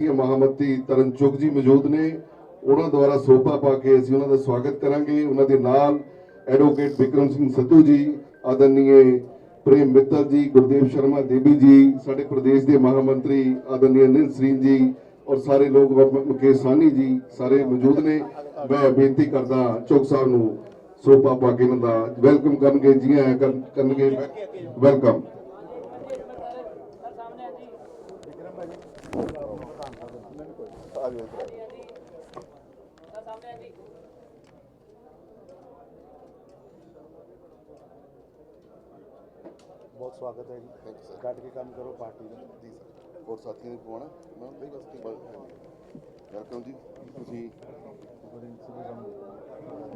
ਇਹ ਮਹਾਮਤੀ ਤਰਨਚੁਗ ਜੀ ਮੌਜੂਦ ਨੇ। ਉਹਨਾਂ ਦੁਆਰਾ ਸੋਭਾ ਪਾ ਕੇ ਅਸੀਂ ਉਹਨਾਂ ਦਾ ਸਵਾਗਤ ਕਰਾਂਗੇ। ਉਹਨਾਂ ਦੇ ਨਾਲ ਐਡਵੋਕੇਟ ਵਿਕਰਮ ਸਿੰਘ ਸੱਤੂ ਜੀ, ਆਦਰਨੀਏ ਪ੍ਰੇਮ ਮਿੱਤਲ ਜੀ, ਗੁਰਦੇਵ ਸ਼ਰਮਾ ਦੇਵੀ ਜੀ, ਸਾਡੇ ਪ੍ਰਦੇਸ਼ ਦੇ ਮਹਾਮੰਤਰੀ ਆਦਰਨੀਏ ਅਨਿਲ ਜੀ ਔਰ ਸਾਰੇ ਲੋਕ ਮ- ਮੁਕੇਸ਼ ਸਾਹਨੀ ਜੀ ਸਾਰੇ ਮੌਜੂਦ ਨੇ। ਮੈਂ ਬੇਨਤੀ ਕਰਦਾ ਚੌਕ ਸਾਹਿਬ ਨੂੰ ਸੋਭਾ ਪਾ ਕੇ ਇਹਨਾਂ ਦਾ ਵੈਲਕਮ ਕਰਨਗੇ, ਜੀ ਆਇਆਂ ਕਰਨਗੇ ਵੈਲਕਮ ਬਹੁਤ ਸਵਾਗਤ ਹੈ ਜੀ। ਥੈਂਕ ਯੂ ਸਰ ਡਟ ਕੇ ਕੰਮ ਕਰੋ ਪਾਰਟੀ ਦਾ। ਜੀ ਸਰ ਹੋਰ ਸਾਥੀਆਂ ਨੂੰ ਪਵਾਉਣਾ ਮੈਂ ਨਹੀਂ ਬਸ ਕੀ ਵੈਲਕਮ ਜੀ। ਤੁਸੀਂ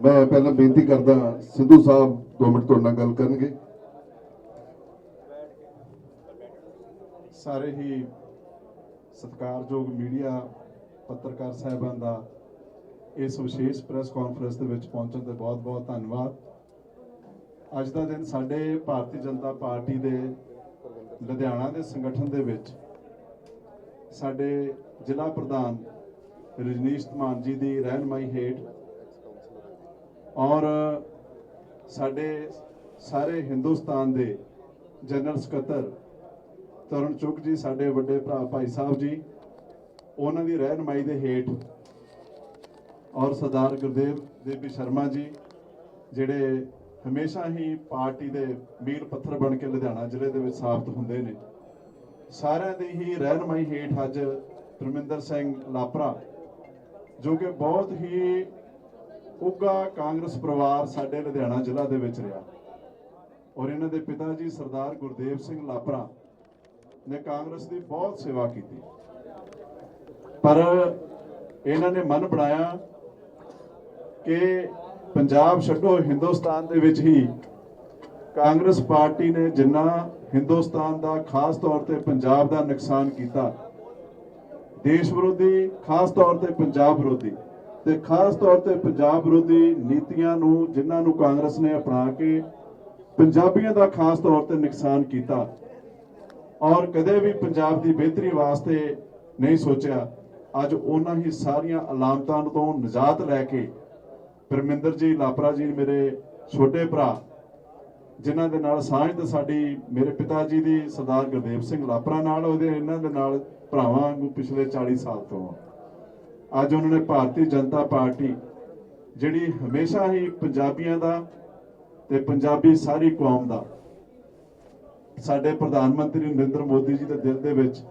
ਮੈਂ ਪਹਿਲਾਂ ਬੇਨਤੀ ਕਰਦਾ ਸਿੱਧੂ ਸਾਹਿਬ 2 ਮਿੰਟ ਤੁਹਾਡੇ ਨਾਲ ਗੱਲ ਕਰਨਗੇ। ਸਾਰੇ ਹੀ ਸਤਿਕਾਰਯੋਗ ਮੀਡੀਆ ਪੱਤਰਕਾਰ ਸਾਹਿਬਾਨ ਦਾ ਇਸ ਵਿਸ਼ੇਸ਼ ਪ੍ਰੈਸ ਕਾਨਫਰੰਸ ਦੇ ਵਿੱਚ ਪਹੁੰਚਣ ਤੇ ਬਹੁਤ-ਬਹੁਤ ਧੰਨਵਾਦ। ਅੱਜ ਦਾ ਦਿਨ ਸਾਡੇ ਭਾਰਤੀ ਜਨਤਾ ਪਾਰਟੀ ਦੇ ਲੁਧਿਆਣਾ ਦੇ ਸੰਗਠਨ ਦੇ ਵਿੱਚ ਸਾਡੇ ਜ਼ਿਲ੍ਹਾ ਪ੍ਰਧਾਨ ਰਜਨੀਸ਼ ਧਮਾਨ ਜੀ ਦੀ ਰਹਿਨਮਾਈ ਹੇਠ ਔਰ ਸਾਡੇ ਸਾਰੇ ਹਿੰਦੁਸਤਾਨ ਦੇ ਜਨਰਲ ਸਕੱਤਰ ਤਰੁਣ ਚੁੱਕ ਜੀ, ਸਾਡੇ ਵੱਡੇ ਭਰਾ ਭਾਈ ਸਾਹਿਬ ਜੀ ਉਹਨਾਂ ਦੀ ਰਹਿਨਮਾਈ ਦੇ ਹੇਠ ਔਰ ਸਰਦਾਰ ਗੁਰਦੇਵ ਦੇਵੀ ਸ਼ਰਮਾ ਜੀ, ਜਿਹੜੇ ਹਮੇਸ਼ਾ ਹੀ ਪਾਰਟੀ ਦੇ ਮੀਲ ਪੱਥਰ ਬਣ ਕੇ ਲੁਧਿਆਣਾ ਜ਼ਿਲ੍ਹੇ ਦੇ ਵਿੱਚ ਸਾਬਤ ਹੁੰਦੇ ਨੇ। ਸਾਰਿਆਂ ਦੀ ਹੀ ਰਹਿਨਮਾਈ ਹੇਠ ਅੱਜ ਪਰਮਿੰਦਰ ਸਿੰਘ ਲਾਪਰਾ, ਜੋ ਕਿ ਬਹੁਤ ਹੀ ਉੱਗਾ ਕਾਂਗਰਸ ਪਰਿਵਾਰ ਸਾਡੇ ਲੁਧਿਆਣਾ ਜ਼ਿਲ੍ਹਾ ਦੇ ਵਿੱਚ ਰਿਹਾ। ਔਰ ਇਹਨਾਂ ਦੇ ਪਿਤਾ ਜੀ ਸਰਦਾਰ ਗੁਰਦੇਵ ਸਿੰਘ ਲਾਪਰਾ ਨੇ ਕਾਂਗਰਸ ਦੀ ਬਹੁਤ ਸੇਵਾ ਕੀਤੀ। ਪਰ ਇਹਨਾਂ ਨੇ ਮਨ ਬਣਾਇਆ ਕਿ ਪੰਜਾਬ ਛੱਡੋ, ਹਿੰਦੁਸਤਾਨ ਦੇ ਵਿੱਚ ਹੀ ਕਾਂਗਰਸ ਪਾਰਟੀ ਨੇ ਜਿੰਨਾ ਹਿੰਦੁਸਤਾਨ ਦਾ ਖਾਸ ਤੌਰ ਤੇ ਪੰਜਾਬ ਦਾ ਨੁਕਸਾਨ ਕੀਤਾ, ਦੇਸ਼ ਵਿਰੋਧੀ ਖਾਸ ਤੌਰ ਤੇ ਪੰਜਾਬ ਵਿਰੋਧੀ ਤੇ ਖਾਸ ਤੌਰ ਤੇ ਪੰਜਾਬ ਵਿਰੋਧੀ ਨੀਤੀਆਂ ਨੂੰ, ਜਿਨ੍ਹਾਂ ਨੂੰ ਕਾਂਗਰਸ ਨੇ ਅਪਣਾ ਕੇ ਪੰਜਾਬੀਆਂ ਦਾ ਖਾਸ ਤੌਰ ਤੇ ਨੁਕਸਾਨ ਕੀਤਾ ਔਰ ਕਦੇ ਵੀ ਪੰਜਾਬ ਦੀ ਬਿਹਤਰੀ ਵਾਸਤੇ ਨਹੀਂ ਸੋਚਿਆ। ਅੱਜ ਉਹਨਾਂ ਹੀ ਸਾਰੀਆਂ ਅਲਾਮਤਾਂ ਤੋਂ ਨਿਜਾਤ ਲੈ ਕੇ ਪਰਮਿੰਦਰ ਜੀ, ਲਾਪਰਾ ਜੀ, ਮੇਰੇ ਛੋਟੇ ਭਰਾ, ਜਿਨ੍ਹਾਂ ਦੇ ਨਾਲ ਸਾਂਝ ਤੇ ਸਾਡੀ, ਮੇਰੇ ਪਿਤਾ ਜੀ ਦੀ ਸਰਦਾਰ ਗੁਰਦੇਵ ਸਿੰਘ ਲਾਪਰਾ ਨਾਲ, ਉਹਦੇ ਇਹਨਾਂ ਦੇ ਨਾਲ ਭਰਾਵਾਂ ਵਾਂਗੂ ਪਿਛਲੇ 40 ਸਾਲ ਤੋਂ ਅੱਜ ਉਹਨਾਂ ਨੇ ਭਾਰਤੀ ਜਨਤਾ ਪਾਰਟੀ, ਜਿਹੜੀ ਹਮੇਸ਼ਾ ਹੀ ਪੰਜਾਬੀਆਂ ਦਾ ਤੇ ਪੰਜਾਬੀ ਸਾਰੀ ਕੌਮ ਦਾ, ਸਾਡੇ ਪ੍ਰਧਾਨ ਮੰਤਰੀ ਨਰਿੰਦਰ ਮੋਦੀ ਜੀ ਦੇ ਦਿਲ ਦੇ ਵਿੱਚ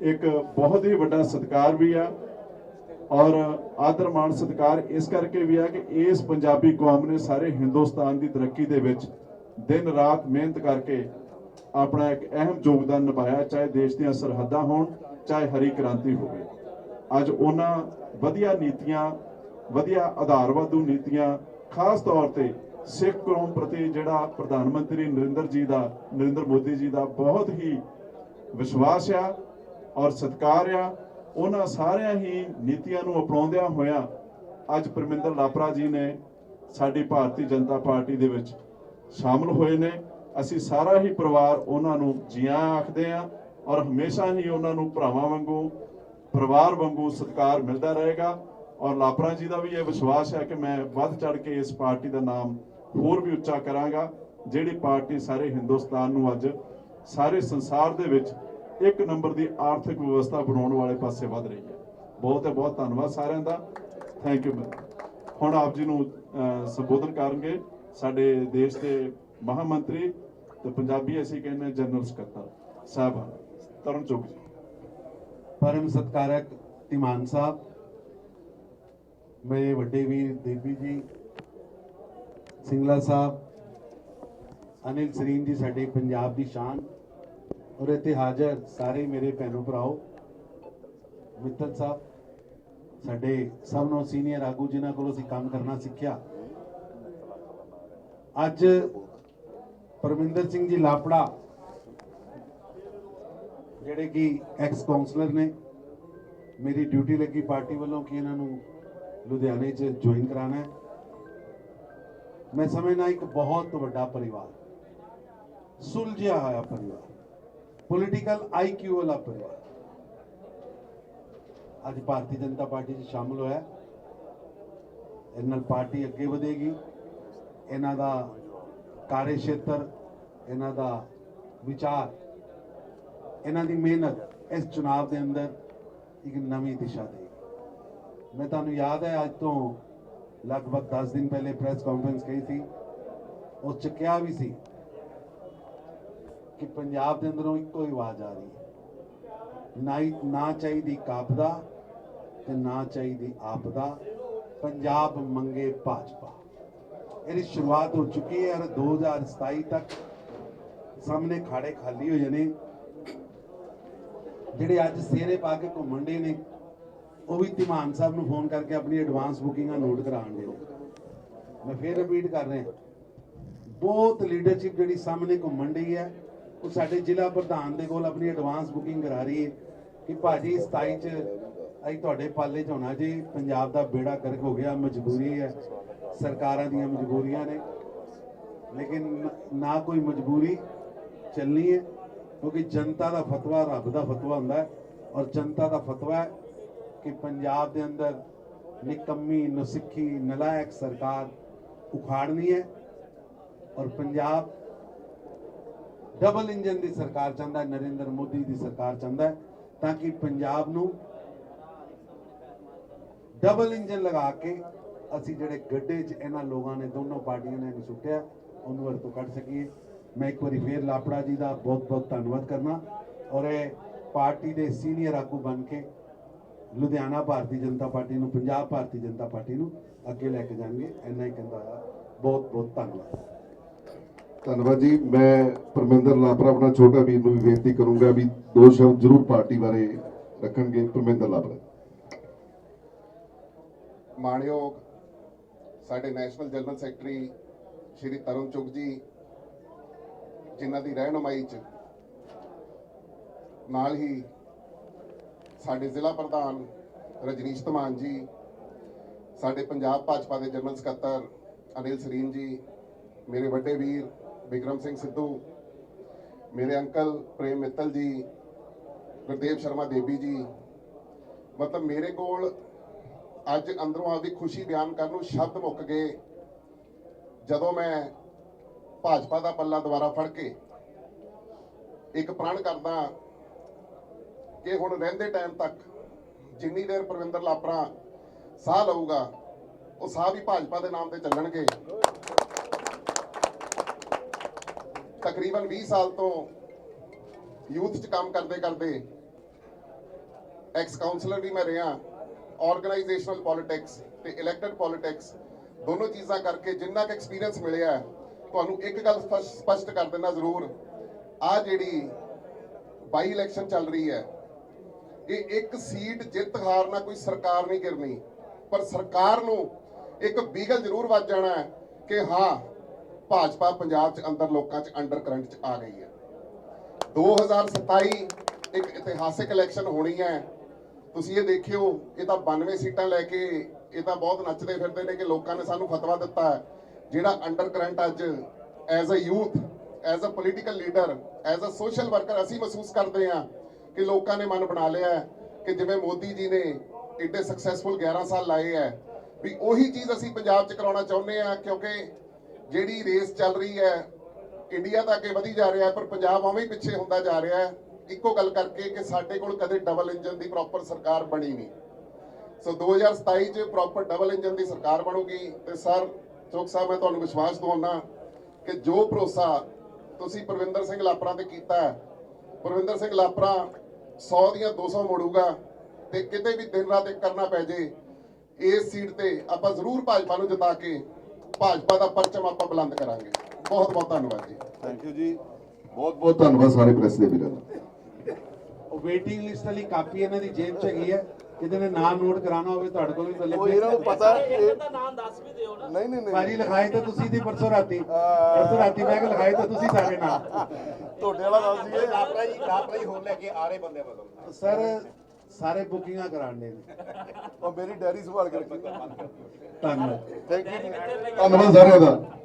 ਇੱਕ ਬਹੁਤ ਹੀ ਵੱਡਾ ਸਤਿਕਾਰ ਵੀ ਆ ਔਰ ਆਦਰ ਮਾਣ ਸਤਿਕਾਰ ਇਸ ਕਰਕੇ ਵੀ ਆ ਕਿ ਇਸ ਪੰਜਾਬੀ ਕੌਮ ਨੇ ਸਾਰੇ ਹਿੰਦੁਸਤਾਨ ਦੀ ਤਰੱਕੀ ਦੇ ਵਿੱਚ ਦਿਨ ਰਾਤ ਮਿਹਨਤ ਕਰਕੇ ਆਪਣਾ ਇੱਕ ਅਹਿਮ ਯੋਗਦਾਨ ਨਿਭਾਇਆ, ਚਾਹੇ ਦੇਸ਼ ਦੀਆਂ ਸਰਹੱਦਾਂ ਹੋਣ, ਚਾਹੇ ਹਰੀ ਕ੍ਰਾਂਤੀ ਹੋਵੇ। ਅੱਜ ਉਹਨਾਂ ਵਧੀਆ ਨੀਤੀਆਂ, ਵਧੀਆ ਆਧਾਰਵਾਦੂ ਨੀਤੀਆਂ, ਖਾਸ ਤੌਰ ਤੇ ਸਿੱਖ ਕੌਮ ਪ੍ਰਤੀ ਜਿਹੜਾ ਪ੍ਰਧਾਨ ਮੰਤਰੀ ਨਰਿੰਦਰ ਜੀ ਦਾ, ਨਰਿੰਦਰ ਮੋਦੀ ਜੀ ਦਾ ਬਹੁਤ ਹੀ ਵਿਸ਼ਵਾਸ ਆ। ਔਰ ਸਤਿਕਾਰ ਆ, ਉਹਨਾਂ ਸਾਰਿਆਂ ਹੀ ਨੀਤੀਆਂ ਨੂੰ ਅਪਣਾਉਂਦਿਆਂ ਹੋਇਆਂ ਅੱਜ ਪਰਮਿੰਦਰ ਲਾਪਰਾ ਜੀ ਨੇ ਸਾਡੀ ਭਾਰਤੀ ਜਨਤਾ ਪਾਰਟੀ ਦੇ ਵਿੱਚ ਸ਼ਾਮਲ ਹੋਏ ਨੇ। ਅਸੀਂ ਸਾਰਾ ਹੀ ਪਰਿਵਾਰ ਉਹਨਾਂ ਨੂੰ ਜੀਆਂ ਆਖਦੇ ਆ ਔਰ ਹਮੇਸ਼ਾ ਹੀ ਉਹਨਾਂ ਨੂੰ ਭਰਾਵਾਂ ਵਾਂਗੂ, ਪਰਿਵਾਰ ਵਾਂਗੂ ਸਤਿਕਾਰ ਮਿਲਦਾ ਰਹੇਗਾ। ਔਰ ਲਾਪਰਾ ਜੀ ਦਾ ਵੀ ਇਹ ਵਿਸ਼ਵਾਸ ਹੈ ਕਿ ਮੈਂ ਵੱਧ ਚੜ ਕੇ ਇਸ ਪਾਰਟੀ ਦਾ ਨਾਮ ਹੋਰ ਵੀ ਉੱਚਾ ਕਰਾਂਗਾ, ਜਿਹੜੀ ਪਾਰਟੀ ਸਾਰੇ ਹਿੰਦੁਸਤਾਨ ਨੂੰ ਅੱਜ ਸਾਰੇ ਸੰਸਾਰ ਦੇ ਵਿੱਚ ਇੱਕ ਨੰਬਰ ਦੀ ਆਰਥਿਕ ਵਿਵਸਥਾ ਬਣਾਉਣ ਵਾਲੇ ਪਾਸੇ ਵੱਧ ਰਹੀ ਹੈ। ਬਹੁਤ ਹੈ, ਬਹੁਤ ਧੰਨਵਾਦ ਸਾਰਿਆਂ ਦਾ। ਥੈਂਕ ਯੂ ਹੁਣ ਆਪ ਜੀ ਨੂੰ ਸੰਬੋਧਨ ਕਰਨਗੇ ਸਾਡੇ ਦੇਸ਼ ਦੇ ਮਹਾਮੰਤਰੀ ਤੇ ਪੰਜਾਬੀ ਅਸੀਂ ਕਹਿੰਦੇ ਜਨਰਲ ਸਕੱਤਰ ਸਾਹਿਬ। ਤਰੁਣ ਚੁੱਕ ਜੀ। ਪਰਮ ਸਤਕਾਰਕ ਧੀਮਾਨ ਸਾਹਿਬ, ਮੇਰੇ ਵੱਡੇ ਵੀਰ ਦੇਵੀ ਜੀ, ਸਿੰਗਲਾ ਸਾਹਿਬ, ਅਨਿਲ ਸਰੀਨ ਜੀ, ਸਾਡੇ ਪੰਜਾਬ ਦੀ ਸ਼ਾਨ। ਔਰ ਇੱਥੇ ਹਾਜ਼ਰ ਸਾਰੇ ਮੇਰੇ ਭੈਣੋ ਭਰਾਓ, ਮਿੱਤਲ ਸਾਹਿਬ, ਸਾਡੇ ਸਭ ਨੂੰ ਸੀਨੀਅਰ ਆਗੂ ਜਿਨ੍ਹਾਂ ਕੋਲੋਂ ਅਸੀਂ ਕੰਮ ਕਰਨਾ ਸਿੱਖਿਆ। ਅੱਜ ਪਰਮਿੰਦਰ ਸਿੰਘ ਜੀ ਲਾਪੜਾ, ਜਿਹੜੇ ਕਿ ਐਕਸ ਕਾਉਂਸਲਰ ਨੇ, ਮੇਰੀ ਡਿਊਟੀ ਲੱਗੀ ਪਾਰਟੀ ਵੱਲੋਂ ਕਿ ਇਹਨਾਂ ਨੂੰ ਲੁਧਿਆਣੇ 'ਚ ਜੁਆਇਨ ਕਰਾਣਾ ਹੈ। ਮੈਂ ਸਮਝਣਾ ਇੱਕ ਬਹੁਤ ਵੱਡਾ ਪਰਿਵਾਰ, ਸੁਲਝਿਆ ਹੋਇਆ ਪਰਿਵਾਰ। ਪੋਲੀਟੀਕਲ ਆਈਕਿਊ ਵਾਲਾ ਪਰਿਵਾਰ ਅੱਜ ਭਾਰਤੀ ਜਨਤਾ ਪਾਰਟੀ 'ਚ ਸ਼ਾਮਲ ਹੋਇਆ। ਇਹਨਾਂ ਨਾਲ ਪਾਰਟੀ ਅੱਗੇ ਵਧੇਗੀ। ਇਹਨਾਂ ਦਾ ਕਾਰਜਖੇਤਰ ਇਹਨਾਂ ਦਾ ਵਿਚਾਰ, ਇਹਨਾਂ ਦੀ ਮਿਹਨਤ ਇਸ ਚੁਣਾਵ ਦੇ ਅੰਦਰ ਇੱਕ ਨਵੀਂ ਦਿਸ਼ਾ ਦੇਗੀ ਮੈਂ ਤੁਹਾਨੂੰ ਯਾਦ ਹੈ, ਅੱਜ ਤੋਂ ਲਗਭਗ 10 ਦਿਨ ਪਹਿਲੇ ਪ੍ਰੈਸ ਕਾਨਫਰੰਸ ਕਹੀ ਸੀ। ਉਸ ਚ ਕਿਹਾ ਵੀ ਸੀ ਕਿ ਪੰਜਾਬ ਦੇ ਅੰਦਰੋਂ ਇੱਕੋ ਹੀ ਆਵਾਜ਼ ਆ ਰਹੀ ਹੈ। ਨਾ ਨਾ ਚਾਹੀਦੀ ਕਾਬਦਾ ਤੇ ਨਾ ਚਾਹੀਦੀ ਆਪਦਾ। ਪੰਜਾਬ ਮੰਗੇ ਭਾਜਪਾ। ਇਹਦੀ ਸ਼ੁਰੂਆਤ ਹੋ ਚੁੱਕੀ ਹੈ ਔਰ 2027 ਤੱਕ। ਸਾਹਮਣੇ ਖਾੜੇ ਖਾਲੀ ਹੋ ਜਾਣੇ। ਜਿਹੜੇ ਅੱਜ ਸਿਹਰੇ ਪਾ ਕੇ ਘੁੰਮਣ ਦੇ ਨੇ, ਉਹ ਵੀ ਧੀਮਾਨ ਸਾਹਿਬ ਨੂੰ ਫੋਨ ਕਰਕੇ ਆਪਣੀ ਐਡਵਾਂਸ ਬੁਕਿੰਗਾਂ ਨੋਟ ਕਰਾਉਣ ਦੇ ਮੈਂ ਫੇਰ ਰਿਪੀਟ ਕਰ ਰਿਹਾ। ਬਹੁਤ ਲੀਡਰਸ਼ਿਪ ਜਿਹੜੀ ਸਾਹਮਣੇ ਘੁੰਮਣ ਡਈ ਹੈ ਉਹ ਸਾਡੇ ਜ਼ਿਲ੍ਹਾ ਪ੍ਰਧਾਨ ਦੇ ਕੋਲ ਆਪਣੀ ਐਡਵਾਂਸ ਬੁਕਿੰਗ ਕਰਾ ਰਹੀ ਹੈ ਕਿ ਭਾਜੀ 27 ਚ ਅਸੀਂ ਤੁਹਾਡੇ ਪਾਲੇ ਚ ਹੋਣਾ ਜੀ। ਪੰਜਾਬ ਦਾ ਬੇੜਾ ਗਰਕ ਹੋ ਗਿਆ, ਮਜਬੂਰੀ ਹੈ। ਸਰਕਾਰਾਂ ਦੀਆਂ ਮਜਬੂਰੀਆਂ ਨੇ। ਲੇਕਿਨ ਨਾ ਕੋਈ ਮਜਬੂਰੀ ਚੱਲਣੀ ਹੈ, ਕਿਉਂਕਿ ਜਨਤਾ ਦਾ ਫਤਵਾ ਰੱਬ ਦਾ ਫਤਵਾ ਹੁੰਦਾ ਹੈ। ਔਰ ਜਨਤਾ ਦਾ ਫਤਵਾ ਹੈ ਕਿ ਪੰਜਾਬ ਦੇ ਅੰਦਰ ਨਿਕੰਮੀ, ਨਸਿੱਖੀ, ਨਲਾਇਕ ਸਰਕਾਰ ਉਖਾੜਨੀ ਹੈ। ਔਰ ਪੰਜਾਬ ਡਬਲ ਇੰਜਨ ਦੀ ਸਰਕਾਰ ਚਾਹੁੰਦਾ ਨਰਿੰਦਰ ਮੋਦੀ ਦੀ ਸਰਕਾਰ ਚਾਹੁੰਦਾ ਤਾਂ ਕਿ ਪੰਜਾਬ ਨੂੰ ਡਬਲ ਇੰਜਨ ਲਗਾ ਕੇ ਅਸੀਂ ਜਿਹੜੇ ਗੱਡੇ 'ਚ ਇਹਨਾਂ ਲੋਕਾਂ ਨੇ, ਦੋਨੋਂ ਪਾਰਟੀਆਂ ਨੇ ਇਹਨੂੰ ਸੁੱਟਿਆ, ਉਹਨੂੰ ਵਰਤੋਂ ਕੱਢ ਸਕੀਏ। ਮੈਂ ਇੱਕ ਵਾਰੀ ਫੇਰ ਲਾਪੜਾ ਜੀ ਦਾ ਬਹੁਤ ਬਹੁਤ ਧੰਨਵਾਦ ਕਰਨਾ। ਔਰ ਇਹ ਪਾਰਟੀ ਦੇ ਸੀਨੀਅਰ ਆਗੂ ਬਣ ਕੇ ਲੁਧਿਆਣਾ ਭਾਰਤੀ ਜਨਤਾ ਪਾਰਟੀ ਨੂੰ, ਪੰਜਾਬ ਭਾਰਤੀ ਜਨਤਾ ਪਾਰਟੀ ਨੂੰ ਅੱਗੇ ਲੈ ਕੇ ਜਾਣਗੇ। ਇੰਨਾ ਹੀ ਕਹਿੰਦਾ ਬਹੁਤ ਬਹੁਤ ਧੰਨਵਾਦ। ਧੰਨਵਾਦ ਜੀ। ਮੈਂ ਪਰਮਿੰਦਰ ਲਾਪਰਾ ਆਪਣਾ ਛੋਟਾ ਵੀਰ ਨੂੰ ਵੀ ਬੇਨਤੀ ਕਰੂੰਗਾ ਵੀ ਦੋ ਸ਼ਬਦ ਜ਼ਰੂਰ ਪਾਰਟੀ ਬਾਰੇ ਰੱਖਣਗੇ ਪਰਮਿੰਦਰ ਲਾਪਰਾ ਮਾਣਯੋਗ ਸਾਡੇ national general secretary Shri Tarun Chugh ji, ਜਿਨ੍ਹਾਂ ਦੀ ਰਹਿਨੁਮਾਈ ਚ ਨਾਲ ਹੀ ਸਾਡੇ ਜ਼ਿਲ੍ਹਾ ਪ੍ਰਧਾਨ ਰਜਨੀਸ਼ ਧਮਾਨ ਜੀ, ਸਾਡੇ ਪੰਜਾਬ ਭਾਜਪਾ ਦੇ ਜਨਰਲ ਸਕੱਤਰ ਅਨਿਲ ਸਰੀਨ ਜੀ, ਮੇਰੇ ਵੱਡੇ ਵੀਰ ਬਿਕਰਮ ਸਿੰਘ ਸਿੱਧੂ, ਮੇਰੇ ਅੰਕਲ ਪ੍ਰੇਮ ਮਿੱਤਲ ਜੀ, ਗੁਰਦੇਵ ਸ਼ਰਮਾ ਦੇਵੀ ਜੀ, ਮਤਲਬ ਮੇਰੇ ਕੋਲ ਅੱਜ ਅੰਦਰੋਂ ਆਪਦੀ ਖੁਸ਼ੀ ਬਿਆਨ ਕਰਨ ਨੂੰ ਸ਼ਬਦ ਮੁੱਕ ਗਏ, ਜਦੋਂ ਮੈਂ ਭਾਜਪਾ ਦਾ ਪੱਲਾ ਦੁਬਾਰਾ ਫੜ ਕੇ ਇੱਕ ਪ੍ਰਣ ਕਰਦਾ ਕਿ ਹੁਣ ਰਹਿੰਦੇ ਟਾਈਮ ਤੱਕ ਜਿੰਨੀ ਦੇਰ ਪ੍ਰਵਿੰਦਰ ਲਾਪਰਾ ਸਾਹ ਲਊਗਾ, ਉਹ ਸਾਹ ਵੀ ਭਾਜਪਾ ਦੇ ਨਾਮ ਤੇ ਚੱਲਣਗੇ। ਤਕਰੀਬਨ 20 ਸਾਲ ਤੋਂ ਯੂਥ 'ਚ ਕੰਮ ਕਰਦੇ ਕਰਦੇ ਐਕਸ ਕਾਉਂਸਲਰ ਵੀ ਮੈਂ ਰਿਹਾ ਆਰਗੇਨਾਈਜੇਸ਼ਨਲ ਪੋਲਿਟਿਕਸ ਤੇ ਇਲੈਕਟਡ ਪੋਲਿਟਿਕਸ ਦੋਨੋਂ ਚੀਜ਼ਾਂ ਕਰਕੇ ਜਿੰਨਾ ਕੁ ਐਕਸਪੀਰੀਅੰਸ ਮਿਲਿਆ ਤੁਹਾਨੂੰ ਇੱਕ ਗੱਲ ਸਪਸ਼ਟ ਕਰ ਦਿੰਦਾ ਜ਼ਰੂਰ ਆ ਜਿਹੜੀ ਬਾਈ ਇਲੈਕਸ਼ਨ ਚੱਲ ਰਹੀ ਹੈ, ਇਹ ਇੱਕ ਸੀਟ ਜਿੱਤ ਹਾਰ ਨਾਲ ਕੋਈ ਸਰਕਾਰ ਨਹੀਂ ਗਿਰਨੀ, ਪਰ ਸਰਕਾਰ ਨੂੰ ਇੱਕ ਬੀਗਲ ਜ਼ਰੂਰ ਵੱਜ ਜਾਣਾ ਹੈ ਕਿ ਹਾਂ ਭਾਜਪਾ ਪੰਜਾਬ 'ਚ ਅੰਦਰ ਲੋਕਾਂ 'ਚ ਅੰਡਰ ਕਰੰਟ 'ਚ ਆ ਗਈ ਹੈ। 2027 ਇੱਕ ਇਤਿਹਾਸਿਕ ਇਲੈਕਸ਼ਨ ਹੋਣੀ ਹੈ। ਤੁਸੀਂ ਇਹ ਦੇਖਿਓ, ਇਹ ਤਾਂ 92 ਸੀਟਾਂ ਲੈ ਕੇ ਇਹ ਤਾਂ ਬਹੁਤ ਨੱਚਦੇ ਫਿਰਦੇ ਨੇ ਕਿ ਲੋਕਾਂ ਨੇ ਸਾਨੂੰ ਫਤਵਾ ਦਿੱਤਾ ਜਿਹੜਾ ਅੰਡਰ ਕਰੰਟ ਅੱਜ as a youth as a political leader as a social worker ਅਸੀਂ ਮਹਿਸੂਸ ਕਰਦੇ ਹਾਂ ਕਿ ਲੋਕਾਂ ਨੇ ਮਨ ਬਣਾ ਲਿਆ ਕਿ ਜਿਵੇਂ ਮੋਦੀ ਜੀ ਨੇ ਇੱਡੇ ਸਕਸੈਸਫੁਲ 11 ਸਾਲ ਲਾਏ ਹੈ। ਵੀ ਉਹੀ ਚੀਜ਼ ਅਸੀਂ ਪੰਜਾਬ 'ਚ ਕਰਾਉਣਾ ਚਾਹੁੰਦੇ ਹਾਂ ਕਿਉਂਕਿ ਜਿਹੜੀ ਰੇਸ ਚੱਲ ਰਹੀ ਹੈ, ਇੰਡੀਆ ਤਾਂ ਅੱਗੇ ਵਧੀ ਜਾ ਰਿਹਾ ਹੈ, ਪਰ ਪੰਜਾਬ ਉਵੇਂ ਹੀ ਪਿੱਛੇ ਹੁੰਦਾ ਜਾ ਰਿਹਾ ਹੈ। ਇੱਕੋ ਗੱਲ ਕਰਕੇ ਕਿ ਸਾਡੇ ਕੋਲ ਕਦੇ ਡਬਲ ਇੰਜਨ ਦੀ ਪ੍ਰੋਪਰ ਸਰਕਾਰ ਬਣੀ ਨਹੀਂ। ਸੋ 2027 ਚ ਪ੍ਰੋਪਰ ਡਬਲ ਇੰਜਨ ਦੀ ਸਰਕਾਰ ਬਣੂਗੀ ਤੇ ਸਰ, ਚੋਕ ਸਾਹਿਬ, ਮੈਂ ਤੁਹਾਨੂੰ ਵਿਸ਼ਵਾਸ ਦਿਵਾਉਣਾ ਕਿ ਜੋ ਭਰੋਸਾ ਤੁਸੀਂ ਪ੍ਰਵਿੰਦਰ ਸਿੰਘ ਲਾਪਰਾ ਤੇ ਕੀਤਾ ਹੈ, ਪ੍ਰਵਿੰਦਰ ਸਿੰਘ ਲਾਪਰਾ 100 ਦੀਆਂ 200 ਮੋੜੂਗਾ ਤੇ ਕਿਤੇ ਵੀ ਦਿਨ ਰਾਤ ਇੱਕ ਕਰਨਾ ਪੈ ਜੇ, ਇਸ ਸੀਟ ਤੇ ਆਪਾਂ ਜ਼ਰੂਰ ਭਾਜਪਾ ਨੂੰ ਜਿਤਾ ਕੇ ਭਾਜਪਾ ਦਾ ਪਰਚਮ ਆਪਾਂ ਬੁਲੰਦ ਕਰਾਂਗੇ। ਬਹੁਤ ਬਹੁਤ ਧੰਨਵਾਦ ਜੀ। ਥੈਂਕ ਯੂ ਜੀ। ਬਹੁਤ ਬਹੁਤ ਧੰਨਵਾਦ ਸਾਰੇ ਪ੍ਰੈਸ ਦੇ ਵੀਰਾਂ ਦਾ। ਉਹ ਵੇਟਿੰਗ ਲਿਸਟ ਵਾਲੀ ਕਾਪੀ ਇਹਨਾਂ ਦੀ ਜੇਬ 'ਚ ਹੈਗੀ ਹੈ ਜਿਹਦੇ ਨੇ ਨਾਮ ਨੋਟ ਕਰਾਉਣਾ ਹੋਵੇ ਤੁਹਾਡੇ ਕੋਲ ਵੀ ਤਾਂ ਉਹ ਇਹਨਾਂ ਨੂੰ ਪਤਾ ਨਾਮ ਦੱਸ ਵੀ ਦਿਓ ਨਾ। ਨਹੀਂ ਨਹੀਂ ਨਹੀਂ। ਭਾਜੀ ਲਿਖਾਏ ਤਾਂ ਤੁਸੀਂ ਦੀ ਪਰਸੋਂ ਰਾਤੀ। ਪਰਸੋਂ ਰਾਤੀ ਮੈਂ ਕਿ ਲਿਖਾਏ ਤਾਂ ਤੁਸੀਂ ਸਾਡੇ ਨਾਲ। ਤੁਹਾਡੇ ਵਾਲਾ ਦੱਸ ਦਈਏ। ਲਾਪਰਾ ਜੀ ਲਾਪਰਾ ਜੀ ਹੋਰ ਲੈ ਕੇ ਆ ਰਹੇ ਬੰਦੇ ਬਦਲ ਸਰ ਸਾਰੇ ਬੁਕਿੰਗਾਂ ਕਰਾਣੇ ਨੇ। ਉਹ ਮੇਰੀ ਡੈਰੀ ਸੰਭਾਲ ਕੇ ਰੱਖੀ। ਧੰਨਵਾਦ। ਥੈਂਕ ਯੂ ਧੰਨਵਾਦ ਸਾਰਿਆਂ ਦਾ।